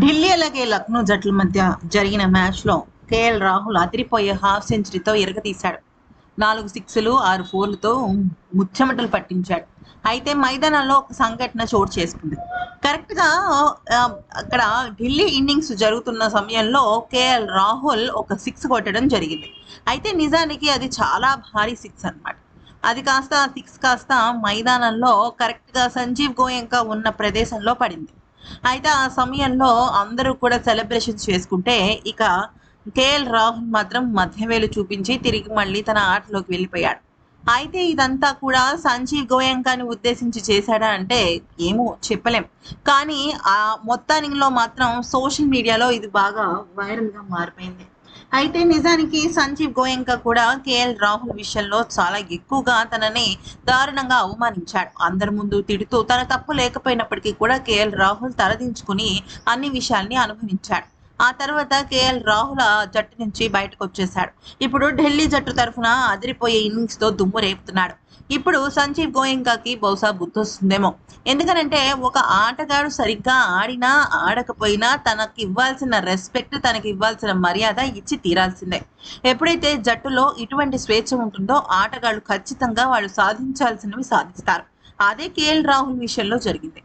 ఢిల్లీ అలాగే లక్నో జట్ల మధ్య జరిగిన మ్యాచ్లో కేఎల్ రాహుల్ అదిరిపోయే హాఫ్ సెంచరీతో ఎరగతీశాడు. నాలుగు సిక్స్లు ఆరు ఫోర్లతో ముచ్చమటలు పట్టించాడు. అయితే మైదానంలో ఒక సంఘటన చోటు చేసుకుంది. కరెక్ట్గా అక్కడ ఢిల్లీ ఇన్నింగ్స్ జరుగుతున్న సమయంలో కేఎల్ రాహుల్ ఒక సిక్స్ కొట్టడం జరిగింది. అయితే నిజానికి అది చాలా భారీ సిక్స్ అన్నమాట. అది కాస్త సిక్స్ కాస్త మైదానంలో కరెక్ట్గా సంజీవ్ గోయంకా ఉన్న ప్రదేశంలో పడింది. అయితే ఆ సమయంలో అందరూ కూడా సెలబ్రేషన్స్ చేసుకుంటే ఇక కేఎల్ రాహుల్ మాత్రం మధ్యవేలు చూపించి తిరిగి మళ్ళీ తన ఆటలోకి వెళ్ళిపోయాడు. అయితే ఇదంతా కూడా సంజీవ్ గోయంకాని ఉద్దేశించి చేశాడా అంటే ఏమో చెప్పలేం. కానీ ఆ మొత్తానికిలో మాత్రం సోషల్ మీడియాలో ఇది బాగా వైరల్గా మారిపోయింది. అయితే నిజానికి సంజీవ్ గోయంకా కూడా కేఎల్ రాహుల్ విషయంలో చాలా ఎక్కువగా తనని దారుణంగా అవమానించాడు. అందరి ముందు తిడుతూ తన తప్పు లేకపోయినప్పటికీ కూడా కేఎల్ రాహుల్ తలదించుకుని అన్ని విషయాల్ని అనుభవించాడు. ఆ తర్వాత కేఎల్ రాహుల్ ఆ జట్టు నుంచి బయటకు వచ్చేశాడు. ఇప్పుడు ఢిల్లీ జట్టు తరఫున అదిరిపోయే ఇన్నింగ్స్తో దుమ్ము రేపుతున్నాడు. ఇప్పుడు సంజీవ్ గోయంకాకి బహుశా బుద్ధి వస్తుందేమో ఎందుకనంటే ఒక ఆటగాడు సరిగ్గా ఆడినా ఆడకపోయినా తనకి ఇవ్వాల్సిన రెస్పెక్ట్ తనకి ఇవ్వాల్సిన మర్యాద ఇచ్చి తీరాల్సిందే. ఎప్పుడైతే జట్టులో ఇటువంటి స్వేచ్ఛ ఉంటుందో ఆటగాళ్ళు ఖచ్చితంగా వాళ్ళు సాధించాల్సినవి సాధిస్తారు. అదే కేఎల్ రాహుల్ విషయంలో జరిగింది.